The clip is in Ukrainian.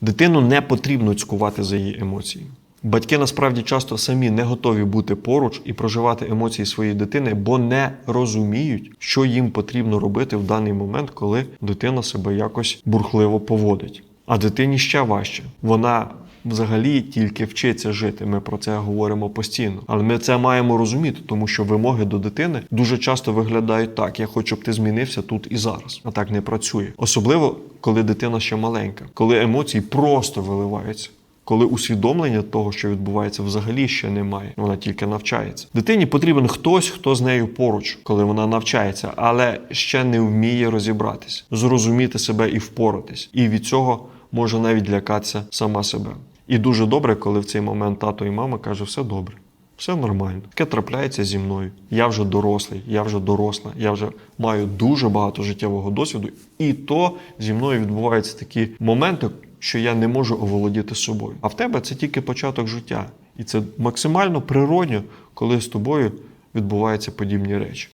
Дитину не потрібно цькувати за її емоції. Батьки насправді часто самі не готові бути поруч і проживати емоції своєї дитини, бо не розуміють, що їм потрібно робити в даний момент, коли дитина себе якось бурхливо поводить. А дитині ще важче. Вона взагалі тільки вчиться жити. Ми про це говоримо постійно. Але ми це маємо розуміти, тому що вимоги до дитини дуже часто виглядають так: я хочу, щоб ти змінився тут і зараз. А так не працює. Особливо, коли дитина ще маленька, коли емоції просто виливаються. Коли усвідомлення того, що відбувається, взагалі ще немає, вона тільки навчається. Дитині потрібен хтось, хто з нею поруч, коли вона навчається, але ще не вміє розібратися, зрозуміти себе і впоратись. І від цього може навіть лякатися сама себе. І дуже добре, коли в цей момент тато і мама каже, все добре. Все нормально. Таке трапляється зі мною. Я вже дорослий, я вже доросла, я вже маю дуже багато життєвого досвіду. І то зі мною відбуваються такі моменти, що я не можу оволодіти собою. А в тебе це тільки початок життя. І це максимально природньо, коли з тобою відбуваються подібні речі.